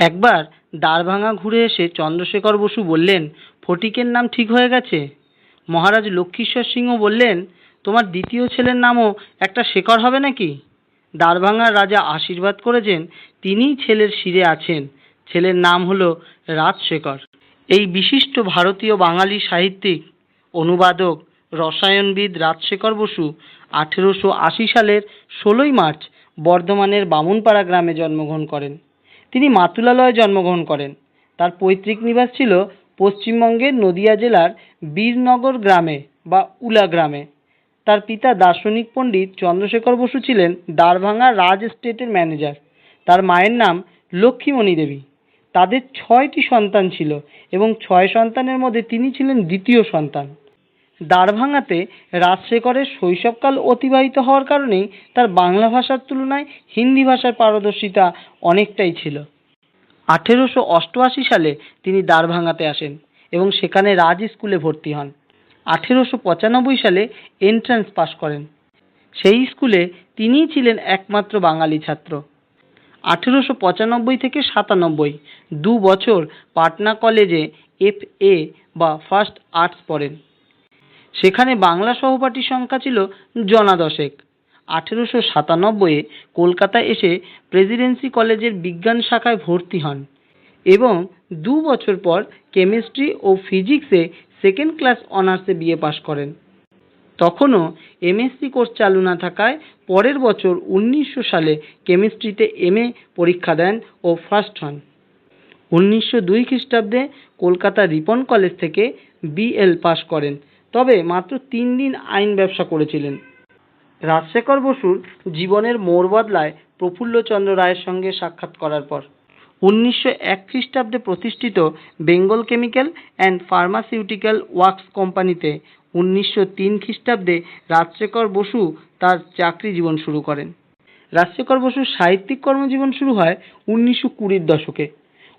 একবার দ্বারভাঙা ঘুরে এসে চন্দ্রশেখর বসু বললেন, ফটিকের নাম ঠিক হয়ে গেছে? মহারাজ লক্ষ্মীশ্বর সিংহ বললেন, তোমার দ্বিতীয় ছেলের নামও একটা শেখর হবে নাকি? দ্বারভাঙার রাজা আশীর্বাদ করেছেন, তিনিই ছেলের শিরে আছেন। ছেলের নাম হলো রাজশেখর। এই বিশিষ্ট ভারতীয় বাঙালি সাহিত্যিক, অনুবাদক, রসায়নবিদ রাজশেখর বসু আঠেরোশো আশি সালের ষোলোই মার্চ বর্ধমানের বামুনপাড়া গ্রামে জন্মগ্রহণ করেন। তিনি মাতুলালয়ে জন্মগ্রহণ করেন। তার পৈতৃক নিবাস ছিল পশ্চিমবঙ্গের নদিয়া জেলার বীরনগর গ্রামে বা উলা গ্রামে। তার পিতা দার্শনিক পণ্ডিত চন্দ্রশেখর বসু ছিলেন দ্বারভাঙা রাজ এস্টেটের ম্যানেজার। তার মায়ের নাম লক্ষ্মীমণি দেবী। তাদের ছয়টি সন্তান ছিল এবং ছয় সন্তানের মধ্যে তিনি ছিলেন দ্বিতীয় সন্তান। দ্বারভাঙাতে রাজশেখরের শৈশবকাল অতিবাহিত হওয়ার কারণেই তার বাংলা ভাষার তুলনায় হিন্দি ভাষার পারদর্শিতা অনেকটাই ছিল। আঠেরোশো অষ্টআশি সালে তিনি দ্বারভাঙাতে আসেন এবং সেখানে রাজ স্কুলে ভর্তি হন। আঠেরোশো পঁচানব্বই সালে এন্ট্রান্স পাশ করেন। সেই স্কুলে তিনিই ছিলেন একমাত্র বাঙালি ছাত্র। আঠেরোশো পঁচানব্বই থেকে সাতানব্বই, দু বছর পাটনা কলেজে এফ এ বা ফার্স্ট আর্টস পড়েন। সেখানে বাংলা সহপাঠীর সংখ্যা ছিল জনা দশেক আঠেরোশো সাতানব্বইয়ে কলকাতায় এসে প্রেসিডেন্সি কলেজের বিজ্ঞান শাখায় ভর্তি হন এবং দু বছর পর কেমিস্ট্রি ও ফিজিক্সে সেকেন্ড ক্লাস অনার্সে বিএ পাশ করেন। তখনও এমএসসি কোর্স চালু না থাকায় পরের বছর উনিশশো সালে কেমিস্ট্রিতে এমএ পরীক্ষা দেন ও ফার্স্ট হন। উনিশশো দুই খ্রিস্টাব্দে কলকাতা রিপন কলেজ থেকে বিএল পাশ করেন তবে মাত্র তিন দিন আইন ব্যবসা করেছিলেন। রাজশেখর বসুর জীবনের মোড় বদলায় প্রফুল্লচন্দ্র রায়ের সঙ্গে সাক্ষাৎ করার পর। উনিশশো এক খ্রিস্টাব্দে প্রতিষ্ঠিত Bengal chemical and pharmaceutical works কোম্পানিতে উনিশশো তিন খ্রিস্টাব্দে রাজশেখর বসু তার চাকরি জীবন শুরু করেন। রাজশেখর বসুর সাহিত্যিক কর্মজীবন শুরু হয় উনিশশো কুড়ির দশকে।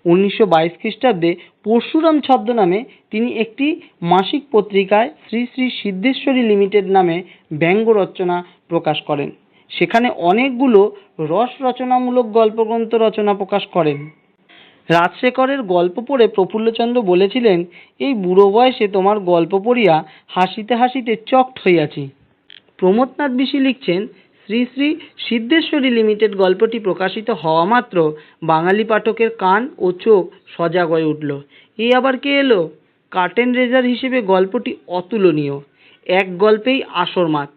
উনিশশো বাইশ খ্রিস্টাব্দে পরশুরাম ছদ্মনামে তিনি একটি মাসিক পত্রিকায় শ্রী শ্রী সিদ্ধেশ্বরী লিমিটেড নামে ব্যঙ্গ রচনা প্রকাশ করেন। সেখানে অনেকগুলো রস রচনামূলক গল্পগ্রন্থ রচনা প্রকাশ করেন। রাজশেখরের গল্প পড়ে প্রফুল্লচন্দ্র বলেছিলেন, এই বুড়ো বয়সে তোমার গল্প পড়িয়া হাসিতে হাসিতে চক্ট হইয়াছি। প্রমোদনাথ বিশি লিখছেন শ্রী শ্রী সিদ্ধেশ্বরী লিমিটেড গল্পটি প্রকাশিত হওয়া মাত্র বাঙালি পাঠকের কান ও চোখ সজাগ হয়ে উঠল। এই আবার কে এলো? কার্টেন রেজার হিসেবে গল্পটি অতুলনীয়, এক গল্পেই আসর মাত।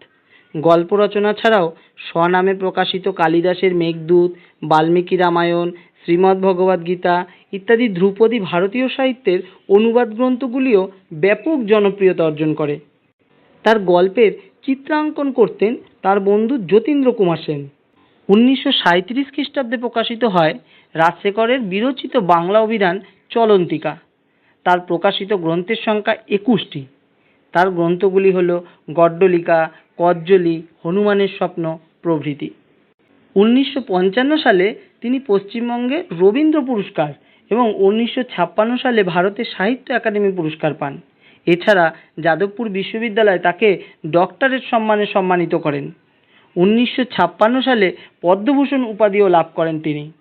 গল্প রচনা ছাড়াও স্বনামে প্রকাশিত কালিদাসের মেঘদূত, বাল্মীকি রামায়ণ, শ্রীমদ্ ভগবদ্ গীতা ইত্যাদি ধ্রুপদী ভারতীয় সাহিত্যের অনুবাদ গ্রন্থগুলিও ব্যাপক জনপ্রিয়তা অর্জন করে। তার গল্পের চিত্রাঙ্কন করতেন তার বন্ধু যতীন্দ্র কুমার সেন। উনিশশো সাঁইত্রিশ খ্রিস্টাব্দে প্রকাশিত হয় রাজশেখরের বিরচিত বাংলা অভিধান চলন্তিকা। তার প্রকাশিত গ্রন্থের সংখ্যা একুশটি। তার গ্রন্থগুলি হল গড্ডলিকা, কজ্জলি, হনুমানের স্বপ্ন, প্রভৃতি। উনিশশো পঞ্চান্ন সালে তিনি পশ্চিমবঙ্গে রবীন্দ্র পুরস্কার এবং উনিশশো ছাপ্পান্ন সালে ভারতের সাহিত্য একাডেমি পুরস্কার পান। এছাড়া যাদবপুর বিশ্ববিদ্যালয় তাকে ডক্টরেট সম্মানে সম্মানিত করেন। উনিশশো ছাপ্পান্ন সালে পদ্মভূষণ উপাধিও লাভ করেন তিনি।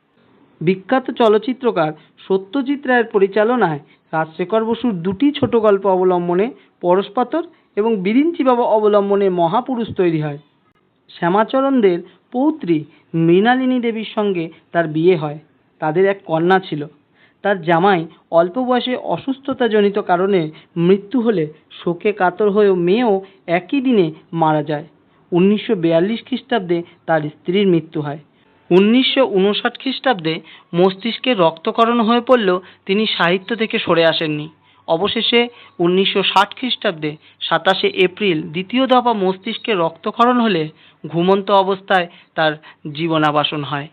বিখ্যাত চলচ্চিত্রকার সত্যজিৎ রায়ের পরিচালনায় রাজশেখর বসুর দুটি ছোট গল্প অবলম্বনে পরশপাথর এবং বিরিঞ্চি বাবা অবলম্বনে মহাপুরুষ তৈরি হয়। শ্যামাচরণদের পৌত্রী মৃণালিনী দেবীর সঙ্গে তার বিয়ে হয়। তাদের এক কন্যা ছিল। তার জামাই অল্প বয়সে অসুস্থতাজনিত কারণে মৃত্যু হলে শোকে কাতর হয়েও মেয়েও একই দিনে মারা যায়। উনিশশো বিয়াল্লিশ খ্রিস্টাব্দে তার স্ত্রীর মৃত্যু হয়। উনিশশো উনষাট খ্রিস্টাব্দে মস্তিষ্কে রক্তকরণ হয়ে পড়লেও তিনি সাহিত্য থেকে সরে আসেননি। অবশেষে উনিশশো ষাট খ্রিস্টাব্দে সাতাশে এপ্রিল দ্বিতীয় দফা মস্তিষ্কে রক্তক্ষরণ হলে ঘুমন্ত অবস্থায় তার জীবনাবাসন হয়।